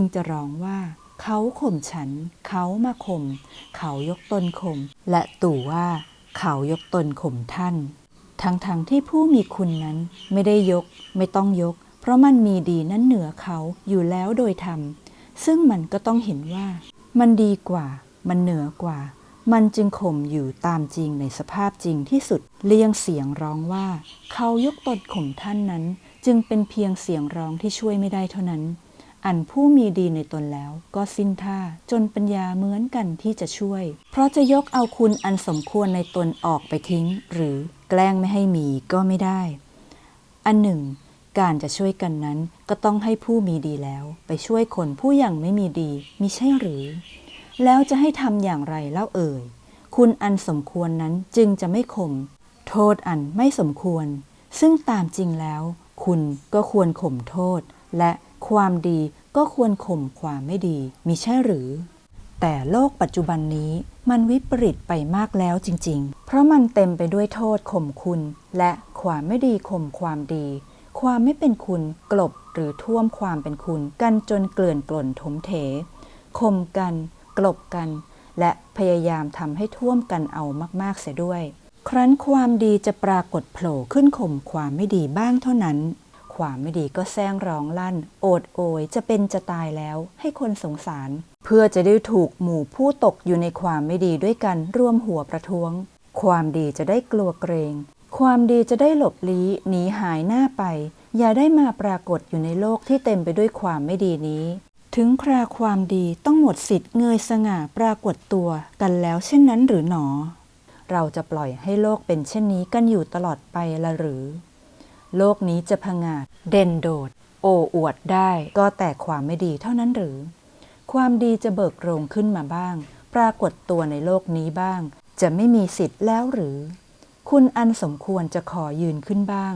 จึงจะร้องว่า เขาข่มฉัน เขามาข่มเขายกตนข่มและตู่ว่า เขายกตนข่มท่าน ทั้งๆทที่ผู้มีคุณนั้นไม่ได้ยกไม่ต้องยก เพราะมันมีดีนั้นเหนือเขาอยู่แล้วโดยธรรมซึ่งมันก็ต้องเห็นว่า มันดีกว่า มันเหนือกว่า มันจึงข่มอยู่ตามจริงในสภาพจริงที่สุด เลี่ยงเสียงร้องว่า เขายกตนข่มท่านนั้น จึงเป็นเพียงเสียงร้องที่ช่วยไม่ได้เท่านั้น อันผู้มีดีในตนแล้วก็สิ้นท่าจนปัญญาเหมือนกันที่จะช่วย เพราะจะยกเอาคุณอันสมควรในตนออกไปทิ้ง หรือแกล้งไม่ให้มีก็ไม่ได้ อันหนึ่ง การจะช่วยกันนั้นก็ต้องให้ผู้มีดีแล้วไปช่วยคนผู้ยังไม่มีดีมิใช่หรือ แล้วจะให้ทำอย่างไรเล่าเอ่ย คุณอันสมควรนั้นจึงจะไม่ข่มโทษอันไม่สมควร ซึ่งตามจริงแล้ว คุณก็ควรข่มโทษและ ความดีก็ควรข่มความไม่ดีมิใช่หรือ แต่โลกปัจจุบันนี้มันวิปริตไปมากแล้วจริง ๆ เพราะมันเต็มไปด้วยโทษข่มคุณ และความไม่ดีข่มความดี ความไม่เป็นคุณกลบหรือท่วมความเป็นคุณ กันจนเกลื่อนกล่นถมเถข่มกัน กลบกัน และพยายามทำให้ท่วมกันเอามาก ๆ เสียด้วย ครั้นความดีจะปรากฏโผล่ขึ้นข่มความไม่ดีบ้างเท่านั้น ความไม่ดีก็แซงร้องลั่น โอดโอย จะเป็นจะตายแล้ว ให้คนสงสาร เพื่อจะได้ถูกหมู่ผู้ตกอยู่ในความไม่ดีด้วยกันร่วมหัวประท้วง ความดีจะได้กลัวเกรง ความดีจะได้หลบลี้หนีหายหน้าไป อย่าได้มาปรากฏอยู่ในโลกที่เต็มไปด้วยความไม่ดีนี้ ถึงคราความดีต้องหมดสิทธิ์เงยสง่าปรากฏตัวกันแล้วเช่นนั้นหรือหนอ เราจะปล่อยให้โลกเป็นเช่นนี้กันอยู่ตลอดไปละหรือ โลกนี้จะพงาดเด่นโดด โอ้อวดได้ก็แต่ความไม่ดีเท่านั้นหรือ ความดีจะเบิกโรงขึ้นมาบ้าง ปรากฏตัวในโลกนี้บ้าง จะไม่มีสิทธิ์แล้วหรือ คุณอันสมควรจะขอยืนขึ้นบ้าง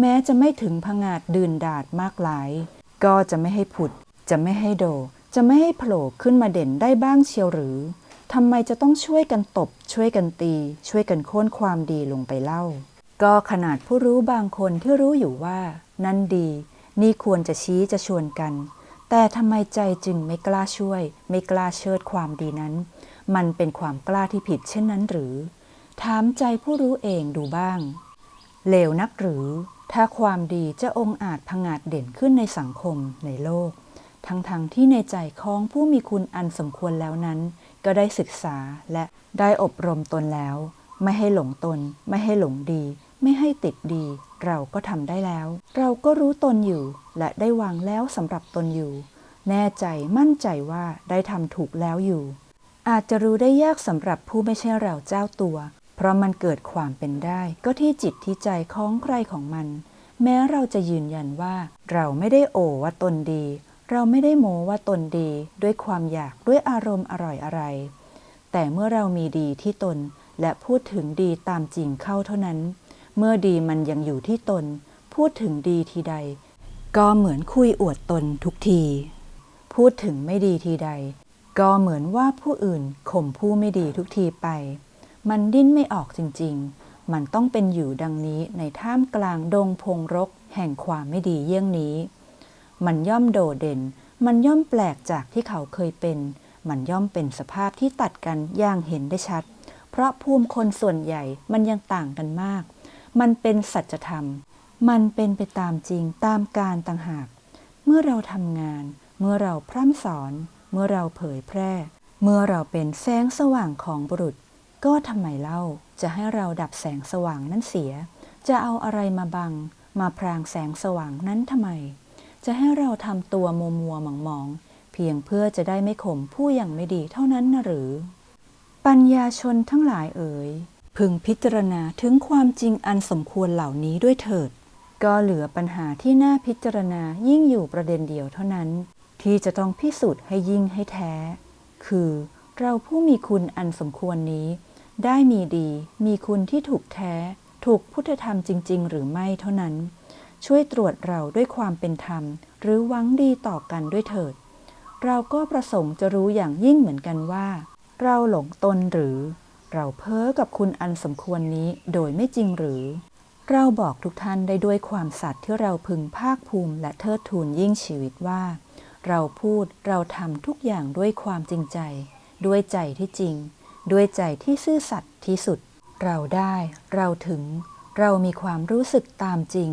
แม้จะไม่ถึงพงาดดืนดาดมากหลาย ก็จะไม่ให้ผุด จะไม่ให้โด จะไม่ให้โผล่ขึ้นมาเด่นได้บ้างเชียวหรือทำไมจะต้องช่วยกันตบ ช่วยกันตี ช่วยกันโค่นความดีลงไปเล่า ก็ขนาดผู้รู้บางคนที่รู้อยู่ว่า นั่นดี นี่ควรจะชี้จะชวนกัน แต่ทำไมใจจึงไม่กล้าช่วย ไม่กล้าเชิดความดีนั้น มันเป็นความกล้าที่ผิดเช่นนั้นหรือ ถามใจผู้รู้เองดูบ้าง เลวนักหรือ ถ้าความดีจะองอาจพงาดเด่นขึ้นในสังคมในโลก ทั้งๆทที่ในใจของผู้มีคุณอันสมควรแล้วนั้น ก็ได้ศึกษาและได้อบรมตนแล้ว ไม่ให้หลงตน ไม่ให้หลงดี ไม่ให้ติดดี เราก็ทำได้แล้ว เราก็รู้ตนอยู่ และได้วางแล้วสำหรับตนอยู่ แน่ใจมั่นใจว่าได้ทำถูกแล้วอยู่ อาจจะรู้ได้ยากสำหรับผู้ไม่ใช่เราเจ้าตัว เพราะมันเกิดความเป็นได้ ก็ที่จิตที่ใจของใครของมัน แม้เราจะยืนยันว่า เราไม่ได้โอว่าตนดี เราไม่ได้โมว่าตนดี ด้วยความอยากด้วยอารมณ์อร่อยอะไร แต่เมื่อเรามีดีที่ตนและพูดถึงดีตามจริงเข้าเท่านั้น เมื่อดีมันยังอยู่ที่ตน พูดถึงดีทีใด ก็เหมือนคุยอวดตนทุกที พูดถึงไม่ดีทีใด ก็เหมือนว่าผู้อื่นข่มผู้ไม่ดีทุกทีไป มันดิ้นไม่ออกจริง ๆ มันต้องเป็นอยู่ดังนี้ในท่ามกลางดงพงรก แห่งความไม่ดีเยี่ยงนี้ มันย่อมโดดเด่น มันย่อมแปลกจากที่เขาเคยเป็น มันย่อมเป็นสภาพที่ตัดกันอย่างเห็นได้ชัด เพราะภูมิคนส่วนใหญ่มันยังต่างกันมาก มันเป็นสัจธรรม มันเป็นไปตามจริงตามการต่างหาก เมื่อเราทำงาน เมื่อเราพร่ำสอน เมื่อเราเผยแพร่ เมื่อเราเป็นแสงสว่างของบุรุษ ก็ทำไมเล่าจะให้เราดับแสงสว่างนั้นเสีย จะเอาอะไรมาบัง มาพรางแสงสว่างนั้นทำไม จะให้เราทำตัวมัวมัวหมองมองเพียงเพื่อจะได้ไม่ข่มผู้ยังไม่ดีเท่านั้นนะหรือ ปัญญาชนทั้งหลายเอ๋ย พึงพิจารณาถึงความจริงอันสมควรเหล่านี้ด้วยเถิด ก็เหลือปัญหาที่น่าพิจารณายิ่งอยู่ประเด็นเดียวเท่านั้น ที่จะต้องพิสูจน์ให้ยิ่งให้แท้ คือเราผู้มีคุณอันสมควรนี้ ได้มีดีมีคุณที่ถูกแท้ ถูกพุทธธรรมจริง ๆ หรือไม่เท่านั้น ช่วยตรวจเราด้วยความเป็นธรรม หรือหวังดีต่อกันด้วยเถิด เราก็ประสงค์จะรู้อย่างยิ่งเหมือนกันว่า เราหลงตนหรือ เราเพ้อกับคุณอันสมควรนี้โดยไม่จริงหรือ เราบอกทุกท่านได้ด้วยความสัตย์ที่เราพึงภาคภูมิและเทิดทูนยิ่งชีวิตว่า เราพูดเราทำทุกอย่างด้วยความจริงใจ ด้วยใจที่จริง ด้วยใจที่ซื่อสัตย์ที่สุด เราได้เราถึง เรามีความรู้สึกตามจริง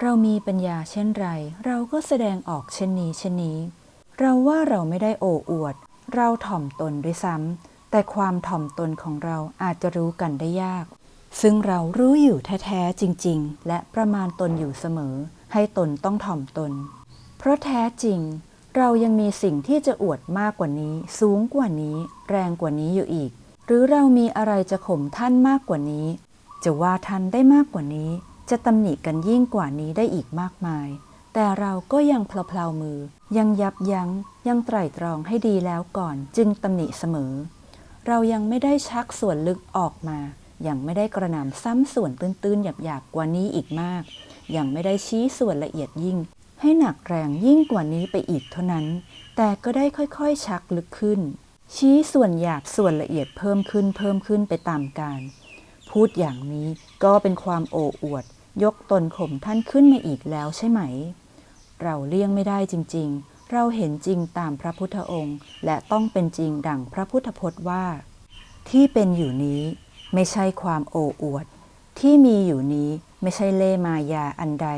เรามีปัญญาเช่นไร เราก็แสดงออกเช่นนี้เช่นนี้ เราว่าเราไม่ได้โอ้อวด เราถ่อมตนด้วยซ้ำ แต่ความถ่อมตนของเราอาจจะรู้กันได้ยาก ซึ่งเรารู้อยู่แท้ๆจริง ๆ และประมาณตนอยู่เสมอ ให้ตนต้องถ่อมตน เพราะแท้จริง เรายังมีสิ่งที่จะอวดมากกว่านี้ สูงกว่านี้ แรงกว่านี้อยู่อีก หรือเรามีอะไรจะข่มท่านมากกว่านี้ จะว่าท่านได้มากกว่านี้ จะตำหนิกันยิ่งกว่านี้ได้อีกมากมายแต่เราก็ยังเพลาๆมือ ยังยับยัง้ง ยังไตร่ตรองให้ดีแล้วก่อนจึงตำหนิเสมอ เรายังไม่ได้ชักส่วนลึกออกมา ยังไม่ได้กระหน่ำซ้ำส่วนตื้นๆ หยาบๆ กว่านี้อีกมาก ยังไม่ได้ชี้ส่วนละเอียดยิ่ง ให้หนักแรงยิ่งกว่านี้ไปอีกเท่านั้น แต่ก็ได้ค่อยๆ ชักลึกขึ้น ชี้ส่วนหยาบส่วนละเอียดเพิ่มขึ้นเพิ่มขึ้นไปตามการ พูดอย่างนี้ก็เป็นความโอ้อวด ยกตนข่มท่านขึ้นมาอีกแล้วใช่ไหม เราเลี่ยงไม่ได้จริงๆ เราเห็นจริงตามพระพุทธองค์ และต้องเป็นจริงดั่งพระพุทธพจน์ว่า ที่เป็นอยู่นี้ไม่ใช่ความโอ้อวด ที่มีอยู่นี้ไม่ใช่เล่มายาอันใด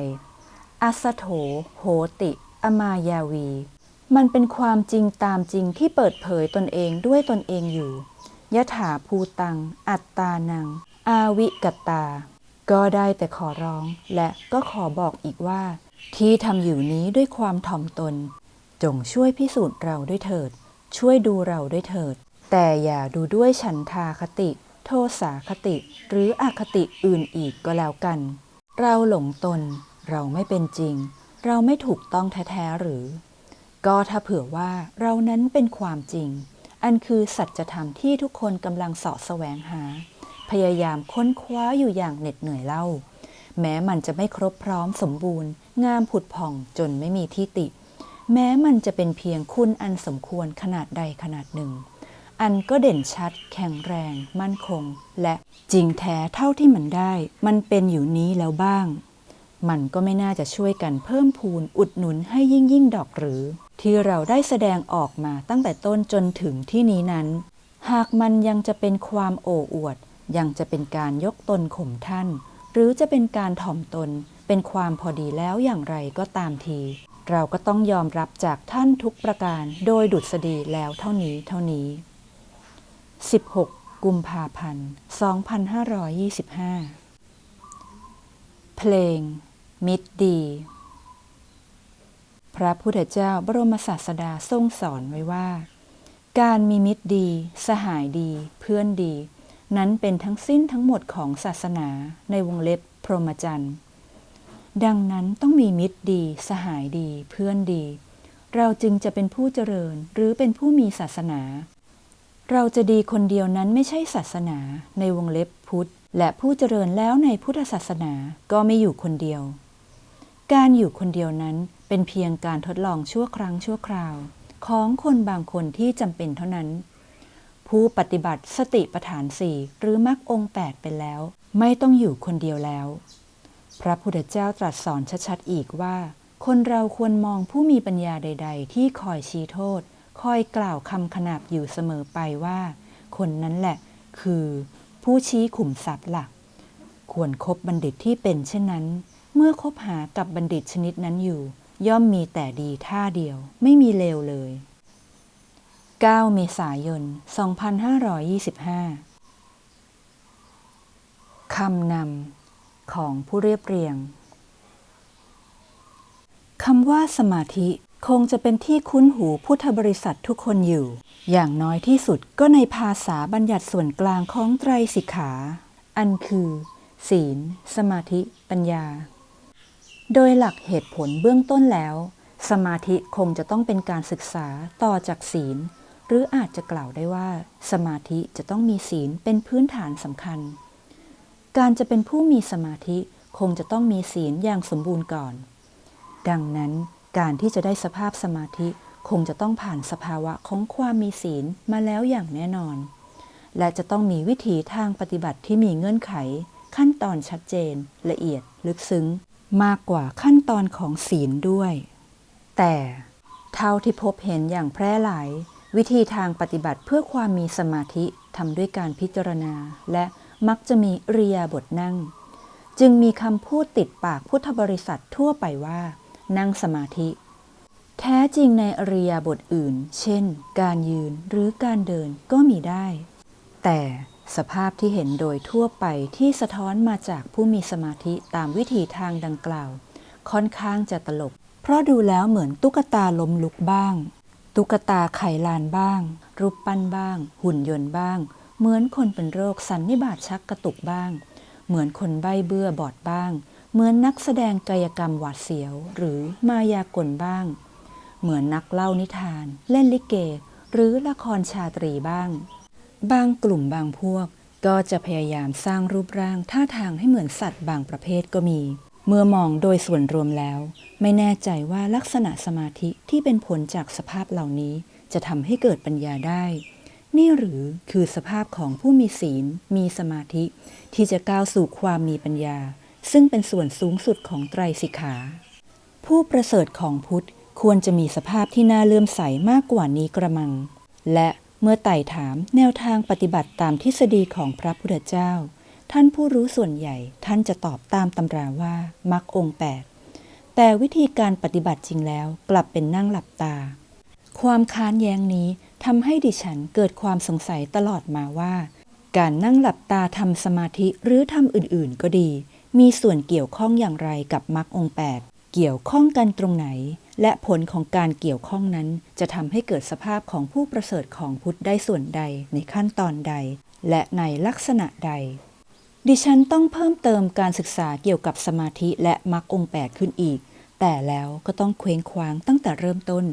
อัสโถ โหติ อมายาวี มันเป็นความจริงตามจริงที่เปิดเผยตนเองด้วยตนเองอยู่ยถาภูตัง อัตตานัง อาวิกตตาก็ได้แต่ขอร้องและก็ขอบอกอีกว่า ที่ทำอยู่นี้ด้วยความถ่อมตน จงช่วยพิสูจน์เราด้วยเถิด ช่วยดูเราด้วยเถิด แต่อย่าดูด้วยฉันทาคติ โทสาคติ หรืออคติอื่นอีกก็แล้วกัน เราหลงตน เราไม่เป็นจริง เราไม่ถูกต้องแท้ๆหรือ ก็ถ้าเผื่อว่าเรานั้นเป็นความจริง อันคือสัจธรรมที่ทุกคนกำลังเสาะแสวงหา พยายามค้นคว้าอยู่อย่างเหน็ดเหนื่อยเล่า แม้มันจะไม่ครบพร้อมสมบูรณ์ งามผุดผ่องจนไม่มีที่ติ แม้มันจะเป็นเพียงคุณอันสมควรขนาดใดขนาดหนึ่ง อันก็เด่นชัด แข็งแรง มั่นคง และจริงแท้เท่าที่มันได้ มันเป็นอยู่นี้แล้วบ้าง มันก็ไม่น่าจะช่วยกันเพิ่มพูนอุดหนุนให้ยิ่งยิ่งดอกหรือ ที่เราได้แสดงออกมาตั้งแต่ต้นจนถึงที่นี้นั้น หากมันยังจะเป็นความโอ้อวด ยังจะเป็นการยกตนข่มท่าน หรือจะเป็นการถ่อมตนเป็นความพอดีแล้วอย่างไรก็ตามที เราก็ต้องยอมรับจากท่านทุกประการโดยดุษฎีแล้วเท่านี้เท่านี้ 16 กุมภาพันธ์ 2525 เพลง มิตรดี พระพุทธเจ้าบรมศาสดาทรงสอนไว้ว่า การมีมิตรดี สหายดี เพื่อนดี นั้นเป็นทั้งสิ้นทั้งหมดของศาสนาในวงเล็บพรหมจรรย์ ดังนั้นต้องมีมิตรดี สหายดี เพื่อนดี เราจึงจะเป็นผู้เจริญหรือเป็นผู้มีศาสนา เราจะดีคนเดียวนั้นไม่ใช่ศาสนา ในวงเล็บพุทธ และผู้เจริญแล้วในพุทธศาสนาก็ไม่อยู่คนเดียว การอยู่คนเดียวนั้นเป็นเพียงการทดลองชั่วครั้งชั่วคราว ของคนบางคนที่จำเป็นเท่านั้น ผู้ปฏิบัติสติปัฏฐานสี่หรือมรรคองแปดไปแล้ว ไม่ต้องอยู่คนเดียวแล้ว พระพุทธเจ้าตรัสสอนชัดๆอีกว่า คนเราควรมองผู้มีปัญญาใด ๆ ที่คอยชี้โทษ คอยกล่าวคำขนาบอยู่เสมอไปว่า คนนั้นแหละ คือผู้ชี้ขุมทรัพย์หลัก ควรครบบัณฑิตที่เป็นเช่นนั้น เมื่อคบหากับบัณฑิตชนิดนั้นอยู่ ย่อมมีแต่ดีท่าเดียว ไม่มีเลวเลย 9 เมษายน 2525 คำนำ ของผู้เรียบเรียงคำว่าสมาธิคงจะเป็นที่คุ้นหูพุทธบริษัททุกคนอยู่ อย่างน้อยที่สุดก็ในภาษาบัญญัติส่วนกลางของไตรสิกขา อันคือ ศีล สมาธิ ปัญญา โดยหลักเหตุผลเบื้องต้นแล้ว สมาธิคงจะต้องเป็นการศึกษาต่อจากศีล หรืออาจจะกล่าวได้ว่า สมาธิจะต้องมีศีลเป็นพื้นฐานสำคัญ การจะเป็นผู้มีสมาธิคงจะต้องมีศีลอย่างสมบูรณ์ก่อน ดังนั้นการที่จะได้สภาพสมาธิคงจะต้องผ่านสภาวะของความมีศีลมาแล้วอย่างแน่นอน และจะต้องมีวิถีทางปฏิบัติที่มีเงื่อนไข ขั้นตอนชัดเจน ละเอียด ลึกซึ้ง มากกว่าขั้นตอนของศีลด้วย แต่เท่าที่พบเห็นอย่างแพร่หลาย วิธีทางปฏิบัติเพื่อความมีสมาธิทำด้วยการพิจารณา และ มักจะมีเรียบทนั่ง จึงมีคำพูดติดปากพุทธบริษัททั่วไปว่า นั่งสมาธิ แท้จริงในอริยบทอื่น เช่น การยืนหรือการเดินก็มีได้ แต่สภาพที่เห็นโดยทั่วไปที่สะท้อนมาจากผู้มีสมาธิตามวิถีทางดังกล่าว ค่อนข้างจะตลก เพราะดูแล้วเหมือนตุ๊กตาล้มลุกบ้าง ตุ๊กตาไขลานบ้าง รูปปั้นบ้าง หุ่นยนต์บ้าง เหมือนคนเป็นโรคสันนิบาตชักกระตุกบ้าง เหมือนคนใบ้เบื่อบอดบ้าง เหมือนนักแสดงกายกรรมหวาดเสียว หรือมายากลบ้าง เหมือนนักเล่านิทาน เล่นลิเก หรือละครชาตรีบ้าง บางกลุ่มบางพวก ก็จะพยายามสร้างรูปร่างท่าทางให้เหมือนสัตว์บางประเภทก็มี เมื่อมองโดยส่วนรวมแล้ว ไม่แน่ใจว่าลักษณะสมาธิที่เป็นผลจากสภาพเหล่านี้ จะทำให้เกิดปัญญาได้ นี่หรือคือสภาพของผู้มีศีล มีสมาธิ ที่จะก้าวสู่ความมีปัญญา ซึ่งเป็นส่วนสูงสุดของไตรสิกขา ผู้ประเสริฐของพุทธควรจะมีสภาพที่น่าเลื่อมใสมากกว่านี้กระมัง และเมื่อไต่ถามแนวทางปฏิบัติตามทฤษฎีของพระพุทธเจ้า ท่านผู้รู้ส่วนใหญ่ท่านจะตอบตามตำราว่ามรรคองค์แปดแต่วิธีการปฏิบัติจริงแล้วกลับเป็นนั่งหลับตา ความค้านแย้งนี้ ทำให้ดิฉันเกิดความสงสัยตลอดมาว่า การนั่งหลับตาทำสมาธิหรือทำอื่นๆ ก็ดี มีส่วนเกี่ยวข้องอย่างไรกับมรรคองแปดเกี่ยวข้องกันตรงไหน และผลของการเกี่ยวข้องนั้น จะทำให้เกิดสภาพของผู้ประเสริฐของพุทธได้ส่วนใดในขั้นตอนใด และในลักษณะใด ดิฉันต้องเพิ่มเติมการศึกษาเกี่ยวกับสมาธิและมรรคองแปดขึ้นอีก แต่แล้วก็ต้องเคว้งคว้างตั้งแต่เริ่มต้น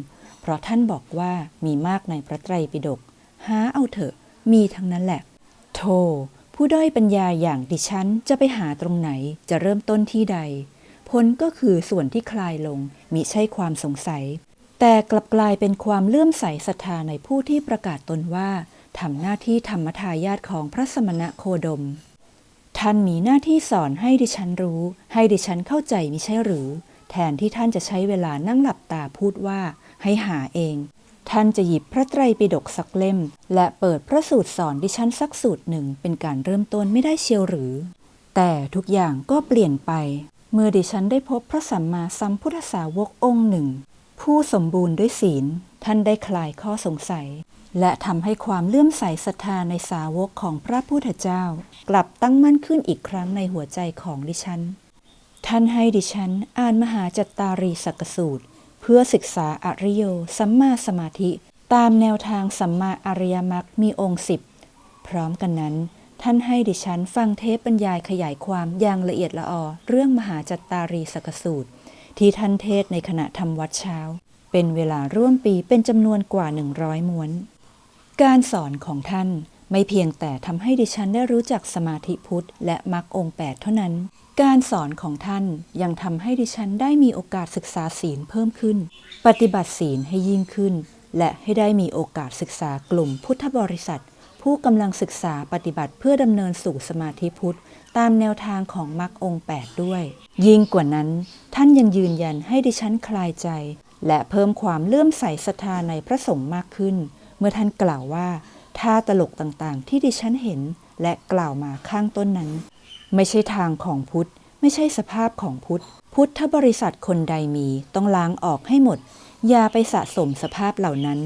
เพราะท่านบอกว่ามีมากในพระไตรปิฎกหาเอาเถอะมีทั้งนั้นแหละ โธ่ผู้ด้อยปัญญาอย่างดิฉันจะไปหาตรงไหนจะเริ่มต้นที่ใด ผลก็คือส่วนที่คลายลงมิใช่ความสงสัย แต่กลับกลายเป็นความเลื่อมใสศรัทธาในผู้ที่ประกาศตนว่าทำหน้าที่ธรรมทายาทของพระสมณะโคดม ท่านมีหน้าที่สอนให้ดิฉันรู้ ให้ดิฉันเข้าใจมิใช่หรือ แทนที่ท่านจะใช้เวลานั่งหลับตาพูดว่า ให้หาเอง ท่านจะหยิบพระไตรปิฎกสักเล่ม และเปิดพระสูตรสอนดิฉันสักสูตรหนึ่งเป็นการเริ่มต้นไม่ได้เชียวหรือ แต่ทุกอย่างก็เปลี่ยนไป เมื่อดิฉันได้พบพระสัมมาสัมพุทธสาวกองค์หนึ่ง ผู้สมบูรณ์ด้วยศีล ท่านได้คลายข้อสงสัย และทำให้ความเลื่อมใสศรัทธาในสาวกของพระพุทธเจ้า กลับตั้งมั่นขึ้นอีกครั้งในหัวใจของดิฉันท่านให้ดิฉันอ่านมหาจัตตารีสักกสูตร เพื่อศึกษาอริโยสัมมาสมาธิ ตามแนวทางสัมมาอริยมรรคมีองค์สิบพร้อมกันนั้น ท่านให้ดิฉันฟังเทปบรรยายขยายความอย่างละเอียดละออเรื่องมหาจัตตารีสกสูตร ที่ท่านเทศในขณะทำวัดเช้า เป็นเวลาร่วมปีเป็นจำนวนกว่า 100 ม้วน การสอนของท่านไม่เพียงแต่ทำให้ดิฉันได้รู้จักสมาธิพุทธและมรรคองค์แปดเท่านั้น การสอนของท่านยังทำให้ดิฉันได้มีโอกาสศึกษาศีลเพิ่มขึ้น ปฏิบัติศีลให้ยิ่งขึ้น และให้ได้มีโอกาสศึกษากลุ่มพุทธบริษัท ผู้กำลังศึกษาปฏิบัติเพื่อดำเนินสู่สมาธิพุทธ ตามแนวทางของมรรคองค์แปดด้วย ยิ่งกว่านั้น ท่านยังยืนยันให้ดิฉันคลายใจ และเพิ่มความเลื่อมใสศรัทธาในพระสงฆ์มากขึ้น เมื่อท่านกล่าวว่าท่าตลกต่างๆ ที่ดิฉันเห็นและกล่าวมาข้างต้นนั้น ไม่ใช่ทางของพุทธ ไม่ใช่สภาพของพุทธ พุทธบริษัทคนใดมีต้องล้างออกให้หมด อย่าไปสะสมสภาพเหล่านั้น